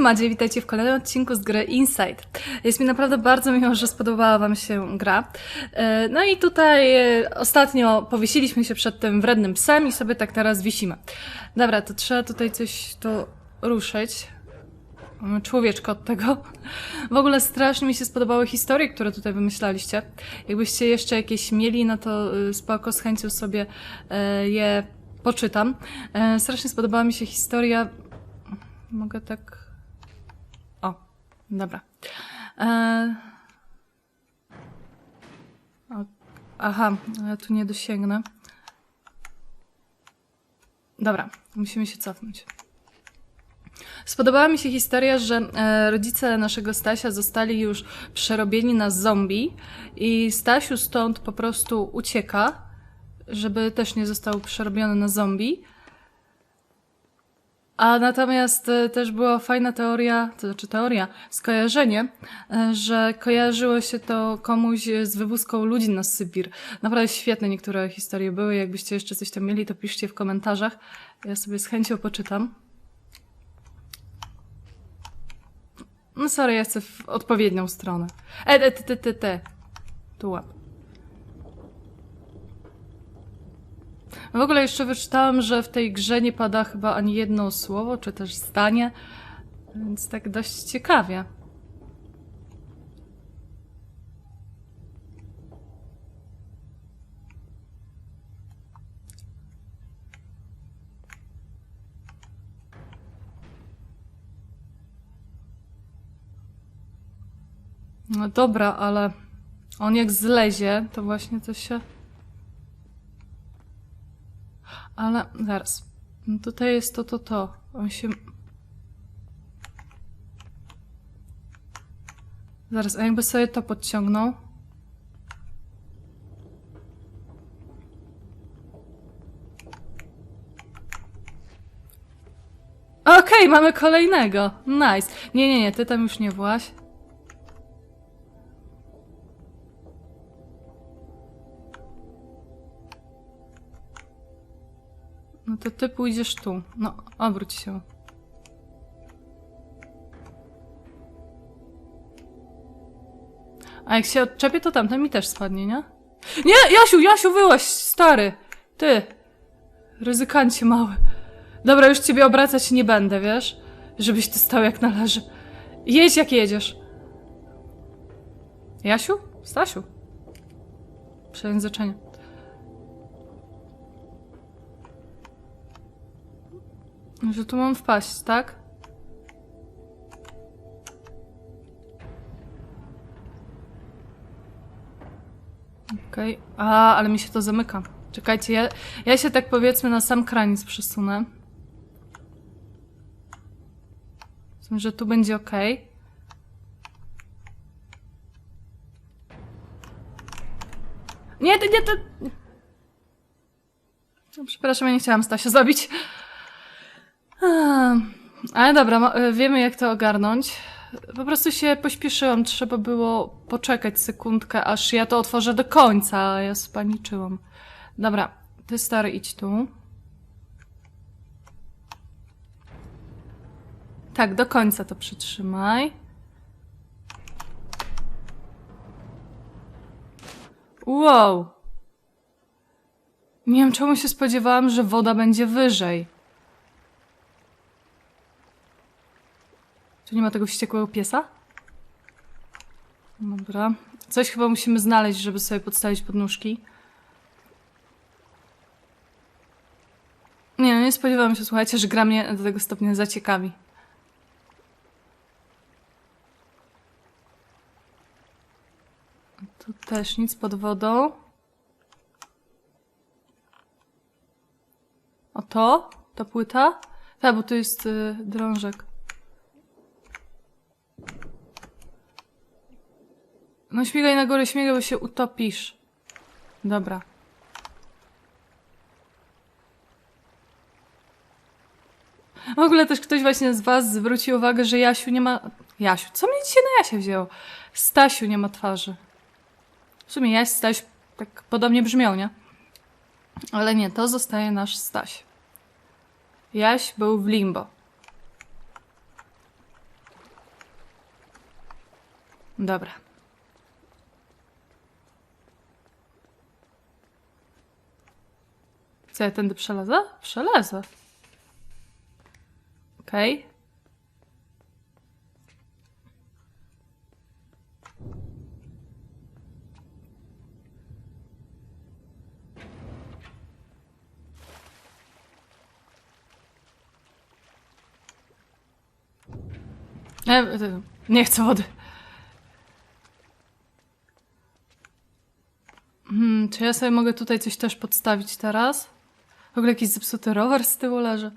tu Madziej, witajcie w kolejnym odcinku z gry Inside. Jest mi naprawdę bardzo miło, że spodobała wam się gra. E, No i tutaj e, ostatnio powiesiliśmy się przed tym wrednym psem i sobie tak teraz wisimy. Dobra, to trzeba tutaj coś tu ruszyć. Człowieczko od tego. W ogóle strasznie mi się spodobały historie, które tutaj wymyślaliście. Jakbyście jeszcze jakieś mieli, no to y, spoko, z chęcią sobie e, je poczytam. E, Strasznie spodobała mi się historia. Mogę tak. Dobra. E... Aha, ja tu nie dosięgnę. Dobra, musimy się cofnąć. Spodobała mi się historia, że e, rodzice naszego Stasia zostali już przerobieni na zombie i Stasiu stąd po prostu ucieka, żeby też nie został przerobiony na zombie. A natomiast e, też była fajna teoria, to znaczy teoria, skojarzenie, e, że kojarzyło się to komuś z wywózką ludzi na Sybir. Naprawdę świetne niektóre historie były. Jakbyście jeszcze coś tam mieli, to piszcie w komentarzach. Ja sobie z chęcią poczytam. No sorry, ja chcę w odpowiednią stronę. E, e, te, te, te, te. Tu łap. W ogóle jeszcze wyczytałam, że w tej grze nie pada chyba ani jedno słowo, czy też zdanie, więc tak dość ciekawie. No dobra, ale on jak zlezie, to właśnie to się... Ale zaraz. No Tutaj jest to, to, to. On się... Zaraz, a jakby sobie to podciągnął? Okej, mamy kolejnego. Nice. Nie, nie, nie, ty tam już nie właś. To ty pójdziesz tu. No, obróć się. A jak się odczepię, to tamten mi też spadnie, nie? Nie, Jasiu, Jasiu, wyłaś, stary! Ty! Ryzykancie mały. Dobra, już ciebie obracać nie będę, wiesz? Żebyś ty stał jak należy. Jedź jak jedziesz. Jasiu? Stasiu? Przejęzyczenie. Że tu mam wpaść, tak? Okej. A, ale mi się to zamyka. Czekajcie, ja, ja się tak powiedzmy na sam kraniec przesunę. Myślę, że tu będzie ok. Nie, to nie, to... Przepraszam, ja nie chciałam Stasia zabić. Ale dobra, e, wiemy jak to ogarnąć. Po prostu się pośpieszyłam, trzeba było poczekać sekundkę, aż ja to otworzę do końca, a ja spaniczyłam. Dobra, ty stary idź tu. Tak, do końca to przytrzymaj. Wow! Nie wiem czemu się spodziewałam, że woda będzie wyżej. Tu nie ma tego wściekłego piesa? Dobra. Coś chyba musimy znaleźć, żeby sobie podstawić podnóżki. Nie, no nie spodziewałam się, słuchajcie, że gra mnie do tego stopnia zaciekawi. Tu też nic pod wodą. O to? Ta płyta? Tak, bo tu jest y, drążek. No śmigaj na górę, śmigaj, bo się utopisz. Dobra. W ogóle też ktoś właśnie z was zwrócił uwagę, że Jasiu nie ma... Jasiu, co mnie dzisiaj na Jasie wzięło? Stasiu nie ma twarzy. W sumie Jaś, Staś tak podobnie brzmią, nie? Ale nie, to zostaje nasz Staś. Jaś był w limbo. Dobra. Co ja tędy przelezę? Przelezę. Okej. E, e, nie chcę wody. Hmm, czy ja sobie mogę tutaj coś też podstawić teraz? W ogóle jakiś zepsuty rower z tyłu leży.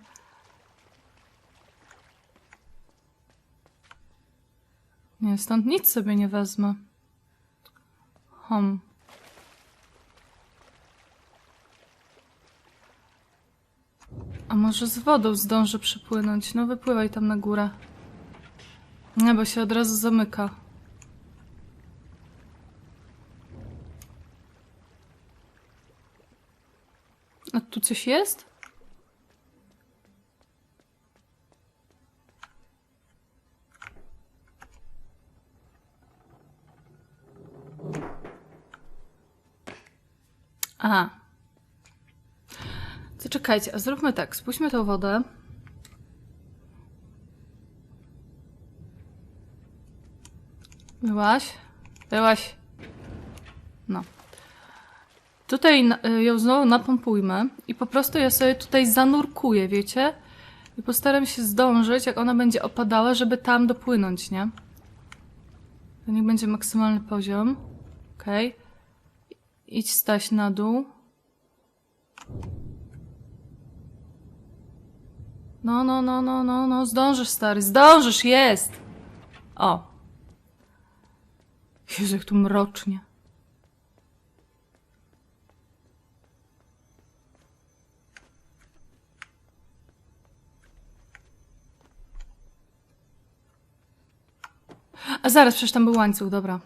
Nie, stąd nic sobie nie wezmę. Hom. A może z wodą zdążę przypłynąć? No wypływaj tam na górę. Nie, bo się od razu zamyka. A tu coś jest? Aha. To czekajcie, a zróbmy tak. Spuśćmy tą wodę. Byłaś? Byłaś. No. Tutaj y, ją znowu napompujmy i po prostu ja sobie tutaj zanurkuję, wiecie? I postaram się zdążyć, jak ona będzie opadała, żeby tam dopłynąć, nie? To niech będzie maksymalny poziom. Okej. Idź staś na dół. No, no, no, no, no, no, zdążysz, stary, zdążysz, jest! O. Jezu, jak tu mrocznie. A zaraz, przecież tam był łańcuch, dobra.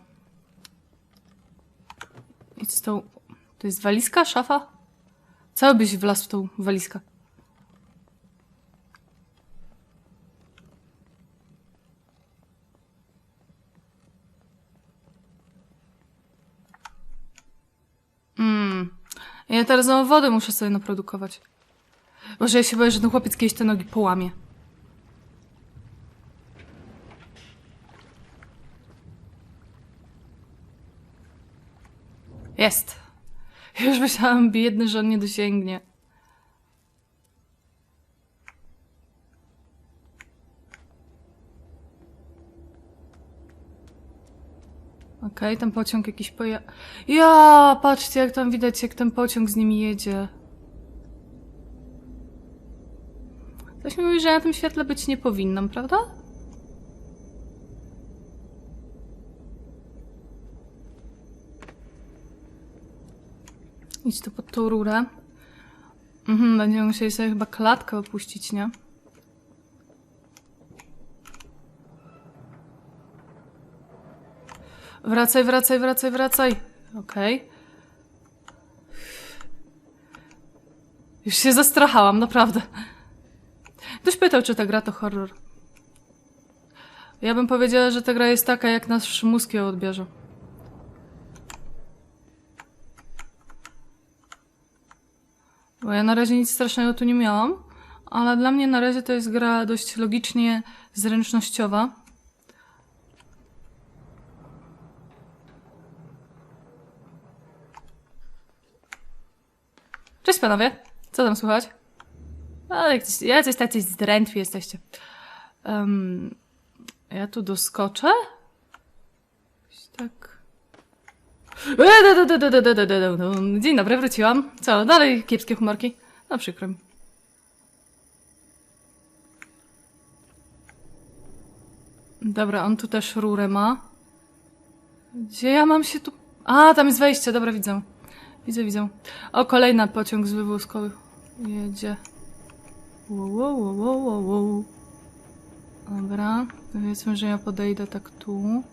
Idź z tą... To jest walizka? Szafa? Co byś wlazł w tą walizkę? Mm. Ja teraz znowu wodę muszę sobie naprodukować. Boże, ja się boję, że ten chłopiec kiedyś te nogi połamie. Jest. Już myślałam, biedny, że on nie dosięgnie. Okej, ten pociąg jakiś poja... Ja, patrzcie, jak tam widać, jak ten pociąg z nimi jedzie. Coś mi mówi, że na tym świetle być nie powinnam, prawda? Idź tu pod tą rurę. Mhm, będziemy musieli sobie chyba klatkę opuścić, nie? Wracaj, wracaj, wracaj, wracaj. Okej. Już się zastrachałam, naprawdę. Ktoś pytał, czy ta gra to horror. Ja bym powiedziała, że ta gra jest taka, jak nasz mózg ją odbierze. Bo ja na razie nic strasznego tu nie miałam, ale dla mnie na razie to jest gra dość logicznie zręcznościowa. Cześć panowie, co tam słychać? A, jacyś, jacyś tacy zdrętwi jesteście. Um, ja tu doskoczę? Tak... Dzień dobry, wróciłam. Co, dalej kiepskie humorki? No przykro mi. Dobra, on tu też rurę ma. Gdzie ja mam się tu... A, tam jest wejście, dobra, widzę. Widzę, widzę. O, kolejny pociąg z wywózką jedzie. Wow, wow, wow, wow, wow. Dobra, powiedzmy, że ja podejdę tak tu.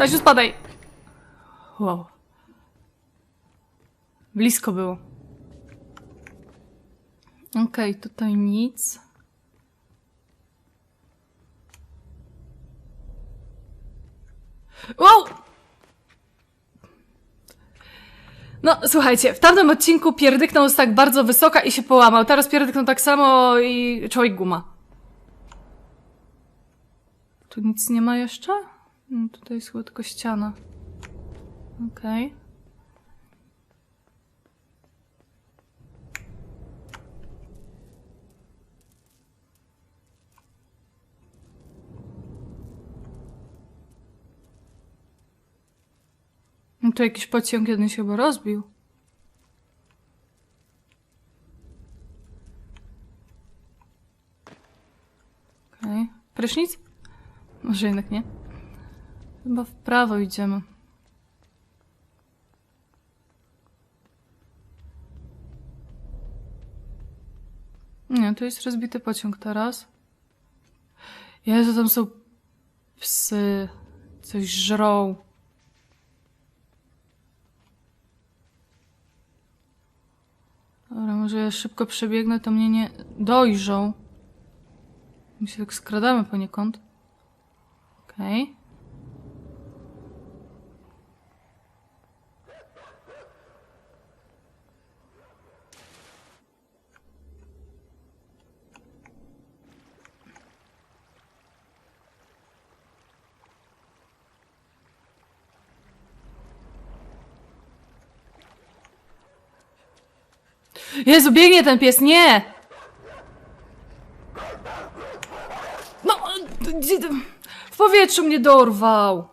Stasiu, spadaj! Wow. Blisko było. Okej, okay, tutaj nic. Wow! No, słuchajcie, w tamtym odcinku pierdyknął tak bardzo wysoka i się połamał. Teraz pierdyknął tak samo i człowiek guma. Tu nic nie ma jeszcze? No, tutaj jest chyba tylko ściana. Okej. No tu jakiś pociąg jeden się chyba rozbił. Okej. Prysznic? Może jednak nie. Chyba w prawo idziemy. Nie, tu jest rozbity pociąg teraz. Jezu, tam są psy. Coś żrą. Dobra, może ja szybko przebiegnę, to mnie nie dojrzą. My się tak skradamy poniekąd. Okej. Jezu, biegnie ten pies, nie! No, w powietrzu mnie dorwał.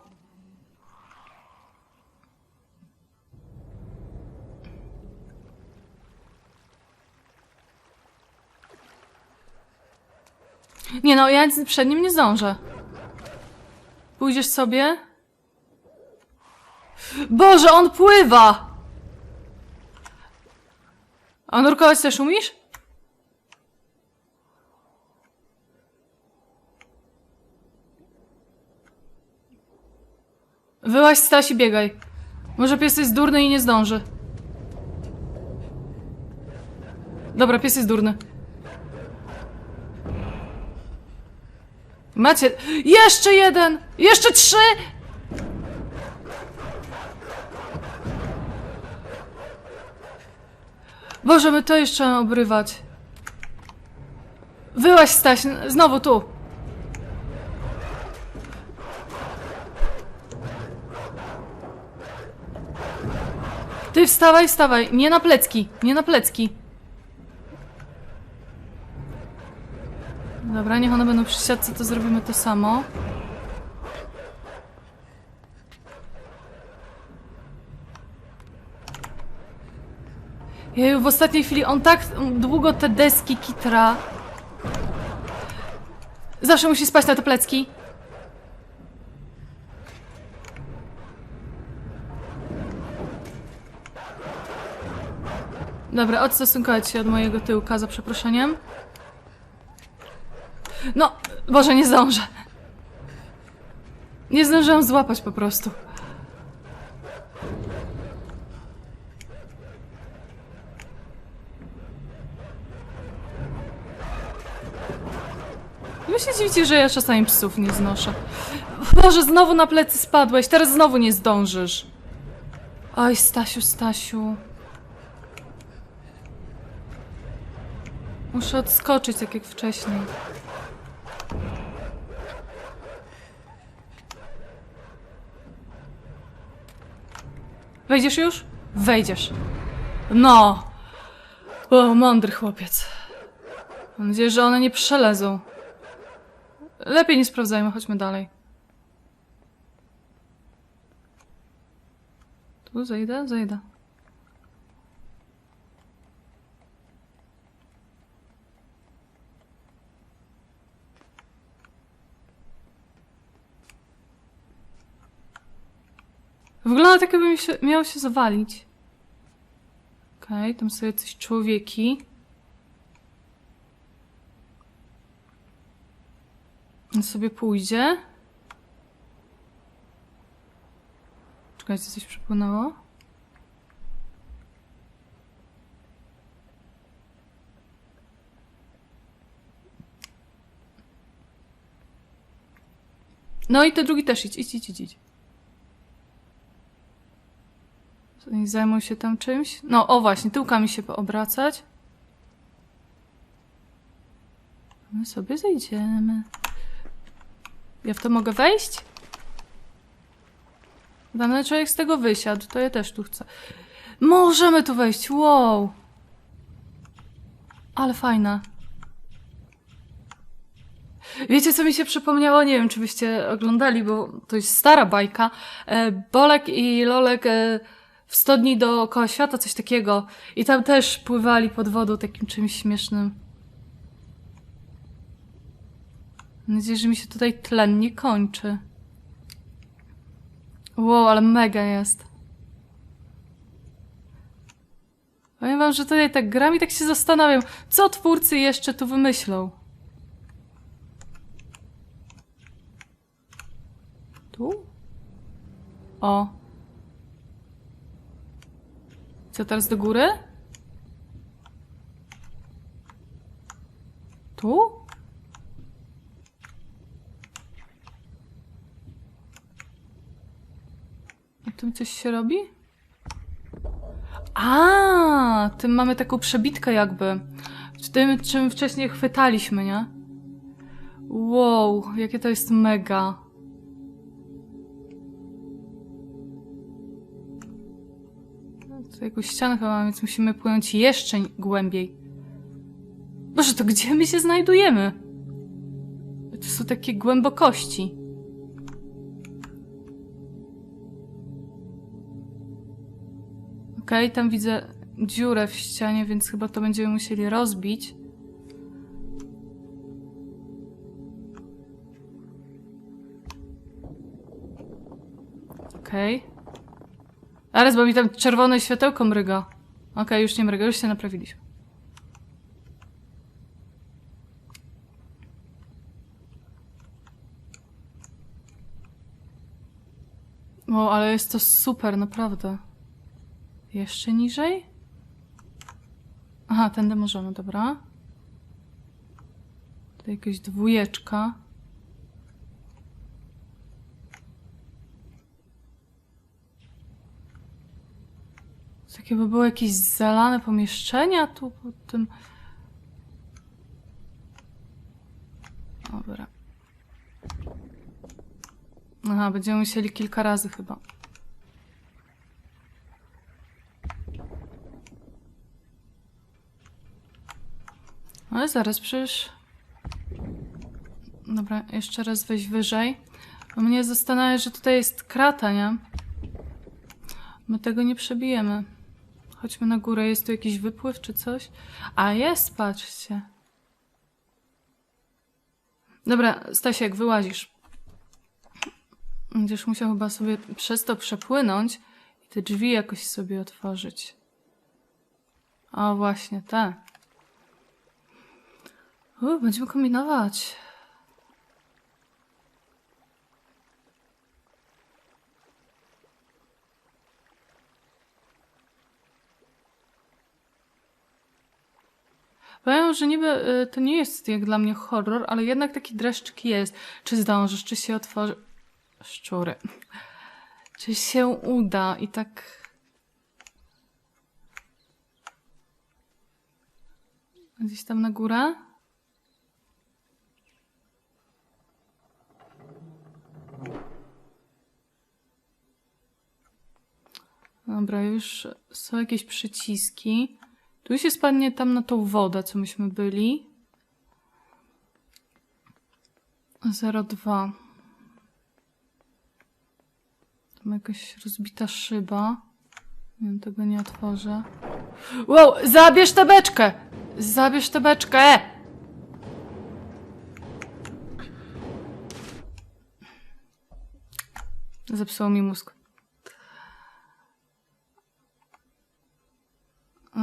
Nie no, ja przed nim nie zdążę. Pójdziesz sobie? Boże, on pływa! A nurkować też umiesz? Wyłaź Stasi, biegaj. Może pies jest durny i nie zdąży. Dobra, pies jest durny. Macie... Jeszcze jeden! Jeszcze trzy! Boże, my to jeszcze obrywać. Wyłaź Staś, znowu tu. Ty wstawaj, wstawaj. Nie na plecki, nie na plecki. Dobra, niech one będą przy siatce, to zrobimy to samo. Jeju, w ostatniej chwili on tak długo te deski kitra. Zawsze musi spać na te plecki. Dobra, odstosunkować się od mojego tyłka za przeproszeniem. No, Boże, nie zdążę. Nie zdążyłam złapać po prostu. Wy się dziwicie, że ja czasami psów nie znoszę. Boże, znowu na plecy spadłeś, teraz znowu nie zdążysz. Oj, Stasiu, Stasiu. Muszę odskoczyć, tak jak wcześniej. Wejdziesz już? Wejdziesz. No! O, mądry chłopiec. Mam nadzieję, że one nie przelezą. Lepiej nie sprawdzajmy, chodźmy dalej. Tu zejdę? Zejdę. Wygląda tak, jakby mi się, miało się zawalić. Okej, tam są jacyś człowieki. On sobie pójdzie. Czekajcie, coś przypłynęło. No i ten drugi też idź, idź, idź, idź. zajmą się tam czymś. No, o właśnie, tyłkami się poobracać. My sobie zejdziemy. Ja w to mogę wejść? Dany człowiek z tego wysiadł, to ja też tu chcę. Możemy tu wejść, wow! Ale fajna. Wiecie, co mi się przypomniało? Nie wiem, czy byście oglądali, bo to jest stara bajka. E, Bolek i Lolek e, w studni dookoła świata, coś takiego. I tam też pływali pod wodą takim czymś śmiesznym. Mam nadzieję, że mi się tutaj tlen nie kończy. Wow, ale mega jest. Powiem wam, że tutaj tak gram i tak się zastanawiam, co twórcy jeszcze tu wymyślą. Tu? O. Co teraz do góry? Tu? Tym coś się robi? A, tym mamy taką przebitkę jakby. Tym, czym wcześniej chwytaliśmy, nie? Wow, jakie to jest mega. Tu jakąś ścianę chyba mamy, więc musimy płynąć jeszcze głębiej. Boże, to gdzie my się znajdujemy? To są takie głębokości. Okej, tam widzę dziurę w ścianie, więc chyba to będziemy musieli rozbić. Okej. Zaraz, bo mi tam czerwone światełko mryga. Okej, już nie mryga, już się naprawiliśmy. O, ale jest to super, naprawdę. Jeszcze niżej? Aha, tędy możemy, dobra. Tutaj jakaś dwójeczka. Takie by było jakieś zalane pomieszczenia tu pod tym. Dobra. Aha, będziemy musieli kilka razy chyba. Ale zaraz przecież. Dobra, jeszcze raz weź wyżej. Mnie zastanawia, że tutaj jest krata, nie? My tego nie przebijemy. Chodźmy na górę. Jest tu jakiś wypływ czy coś? A jest, patrzcie. Dobra, Stasiek, wyłazisz. Będziesz musiał chyba sobie przez to przepłynąć i te drzwi jakoś sobie otworzyć. O, właśnie, te. U, będziemy kombinować. Powiem, że niby y, to nie jest jak dla mnie horror, ale jednak taki dreszczyk jest. Czy zdążysz, czy się otworzy... Szczury. Czy się uda i tak... Gdzieś tam na górę? Dobra, już są jakieś przyciski. Tu się spadnie tam na tą wodę, co myśmy byli. 02. Tam jakaś rozbita szyba. Nie wiem, tego nie otworzę. Wow, zabierz tę beczkę! Zabierz tę beczkę! Zepsuło mi mózg.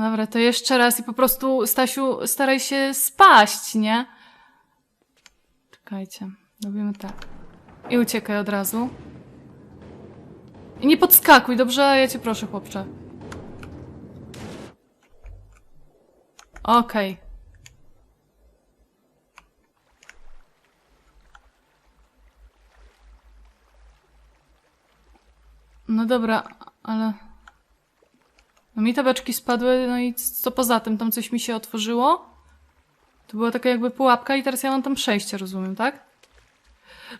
Dobra, to jeszcze raz i po prostu, Stasiu, staraj się spaść, nie? Czekajcie, robimy tak. I uciekaj od razu. I nie podskakuj, dobrze? Ja cię proszę, chłopcze. Okej. No dobra, ale... No mi te beczki spadły, no i co poza tym? Tam coś mi się otworzyło? To była taka jakby pułapka i teraz ja mam tam przejście, rozumiem, tak?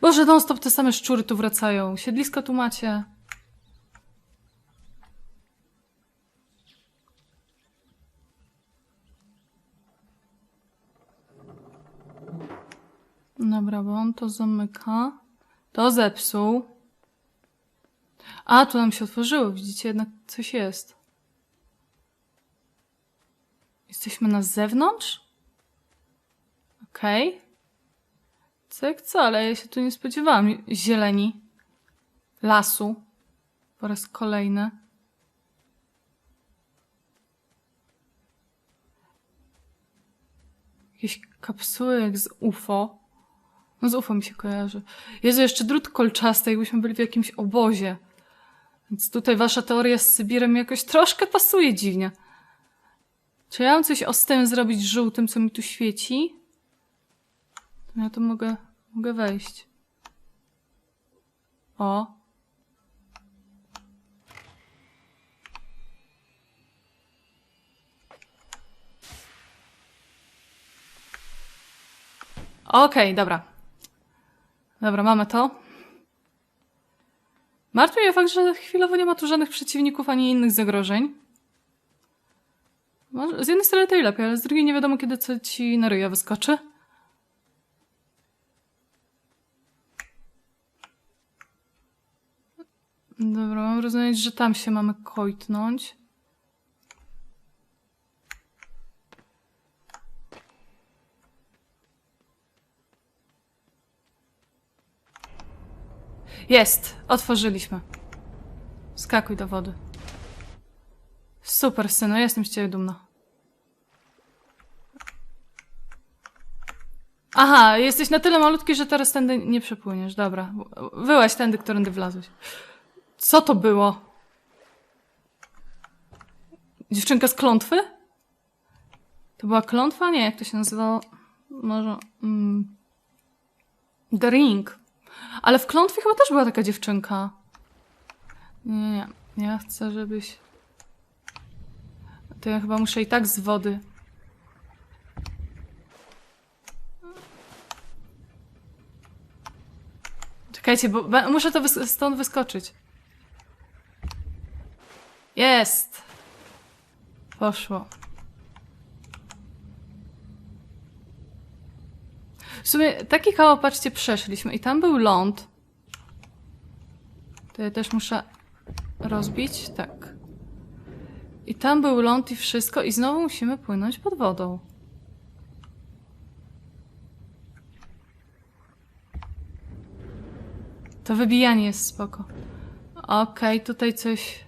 Boże, non stop te same szczury tu wracają. Siedlisko tu macie. Dobra, bo on to zamyka. To zepsuł. A, tu nam się otworzyło. Widzicie, jednak coś jest. Jesteśmy na zewnątrz? Okej. Co jak co, ale ja się tu nie spodziewałam. Zieleni. Lasu. Po raz kolejny. Jakieś kapsuły jak z UFO. No z UFO mi się kojarzy. Jezu, jeszcze drut kolczasty, jakbyśmy byli w jakimś obozie. Więc tutaj wasza teoria z Sybirem jakoś troszkę pasuje dziwnie. Czy ja mam coś o z tym zrobić żółtym, co mi tu świeci? To ja tu mogę, mogę wejść. O. Okej, dobra. Dobra, mamy to. Martwi mnie fakt, że chwilowo nie ma tu żadnych przeciwników ani innych zagrożeń. Z jednej strony to i lepiej, ale z drugiej nie wiadomo kiedy co ci na ryja wyskoczy. Dobra, mam rozumieć, że tam się mamy kojtnąć. Jest! Otworzyliśmy. Skakuj do wody. Super, synu, jestem z ciebie dumna. Aha, jesteś na tyle malutki, że teraz tędy nie przepłyniesz. Dobra. Wyłaś tędy, którędy wlazłeś. Co to było? Dziewczynka z klątwy? To była klątwa? Nie, jak to się nazywało? Może... Mm, The Ring. Ale w klątwie chyba też była taka dziewczynka. Nie, nie, nie. Ja chcę, żebyś... To ja chyba muszę i tak z wody. Czekajcie, bo muszę to wys- stąd wyskoczyć. Jest! Poszło. W sumie taki kawał, patrzcie, przeszliśmy i tam był ląd. To ja też muszę rozbić, tak. I tam był ląd i wszystko i znowu musimy płynąć pod wodą. To wybijanie jest spoko. Okej, tutaj coś...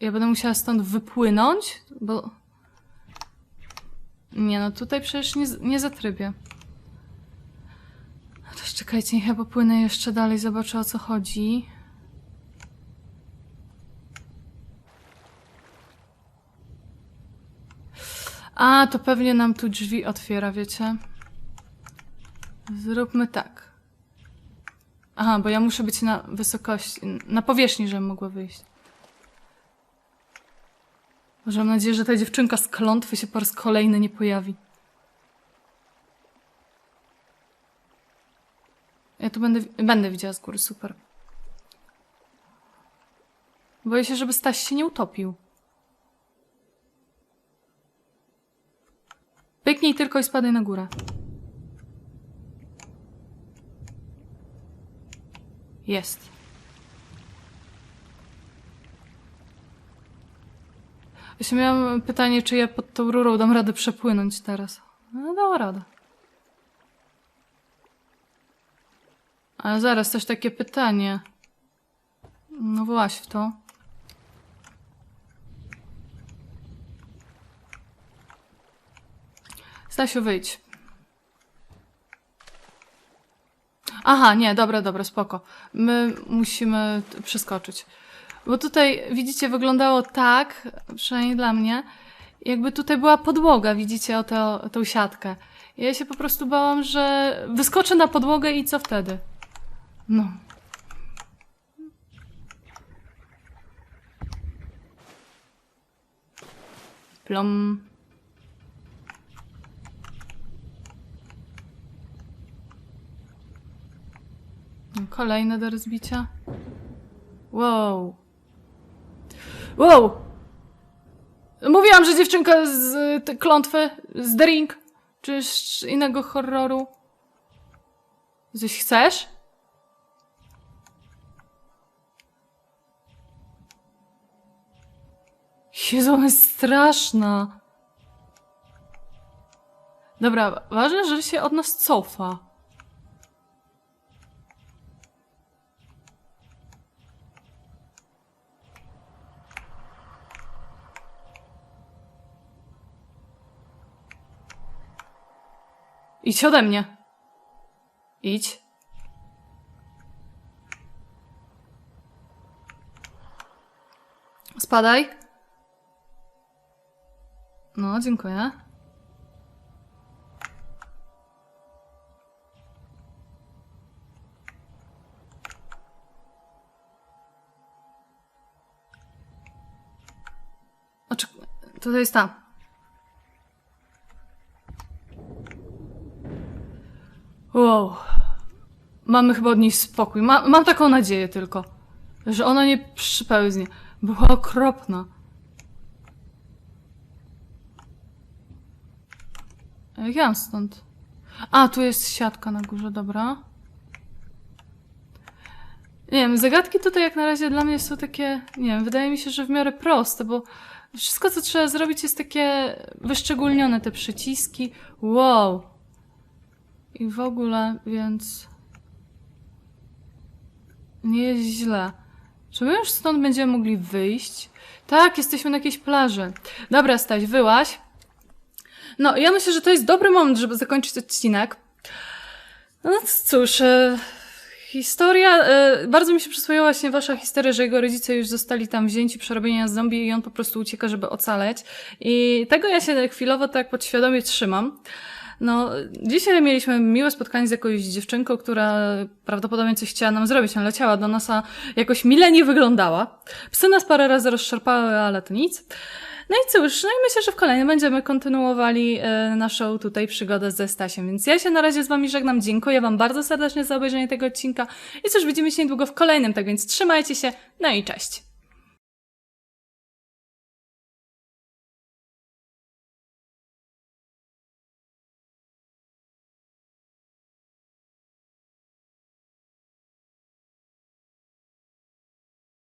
Ja będę musiała stąd wypłynąć, bo... Nie no, tutaj przecież nie, nie zatrybię. To czekajcie, niech ja popłynę jeszcze dalej, zobaczę o co chodzi. A, to pewnie nam tu drzwi otwiera, wiecie? Zróbmy tak. Aha, bo ja muszę być na wysokości, na powierzchni, żebym mogła wyjść. Może mam nadzieję, że ta dziewczynka z klątwy się po raz kolejny nie pojawi. Ja tu będę, będę widziała z góry, super. Boję się, żeby Staś się nie utopił. Pyknij tylko i spadaj na górę. Jest. Jeszcze miałam pytanie, czy ja pod tą rurą dam radę przepłynąć teraz. No, dała radę. Ale zaraz, też takie pytanie. No właś w to. Stasiu, wyjdź. Aha, nie, dobra, dobra, spoko. My musimy przeskoczyć. Bo tutaj, widzicie, wyglądało tak, przynajmniej dla mnie, jakby tutaj była podłoga, widzicie, o, to, o tą siatkę. Ja się po prostu bałam, że wyskoczę na podłogę i co wtedy? No. Plom. Kolejne do rozbicia. Wow. Wow! Mówiłam, że dziewczynka z te klątwy, z Ring, czy z innego horroru. Coś chcesz? Jezu, ona jest straszna. Dobra, ważne, że się od nas cofa. Idź ode mnie. Idź. Spadaj. No, dziękuję. Oczek... Tutaj jest ta. Mamy chyba od niej spokój. Ma, mam taką nadzieję tylko, że ona nie przypełznie. Była okropna. Jak ja mam stąd? A, tu jest siatka na górze, dobra. Nie wiem, zagadki tutaj jak na razie dla mnie są takie, nie wiem, wydaje mi się, że w miarę proste, bo wszystko co trzeba zrobić jest takie wyszczególnione, te przyciski. Wow. I w ogóle, więc... Nie jest źle. Czy my już stąd będziemy mogli wyjść? Tak, jesteśmy na jakiejś plaży. Dobra, Staś, wyłaś. No, ja myślę, że to jest dobry moment, żeby zakończyć odcinek. No cóż, e, historia. E, bardzo mi się przyswoiła właśnie wasza historia, że jego rodzice już zostali tam wzięci przerobienia z zombie i on po prostu ucieka, żeby ocaleć. I tego ja się chwilowo tak podświadomie trzymam. No, dzisiaj mieliśmy miłe spotkanie z jakąś dziewczynką, która prawdopodobnie coś chciała nam zrobić. Ona leciała do nas, a jakoś mile nie wyglądała. Psy nas parę razy rozszarpały, ale to nic. No i cóż, no i myślę, że w kolejnym będziemy kontynuowali e, naszą tutaj przygodę ze Stasiem. Więc ja się na razie z wami żegnam. Dziękuję wam bardzo serdecznie za obejrzenie tego odcinka. I cóż, widzimy się niedługo w kolejnym, tak więc trzymajcie się. No i cześć.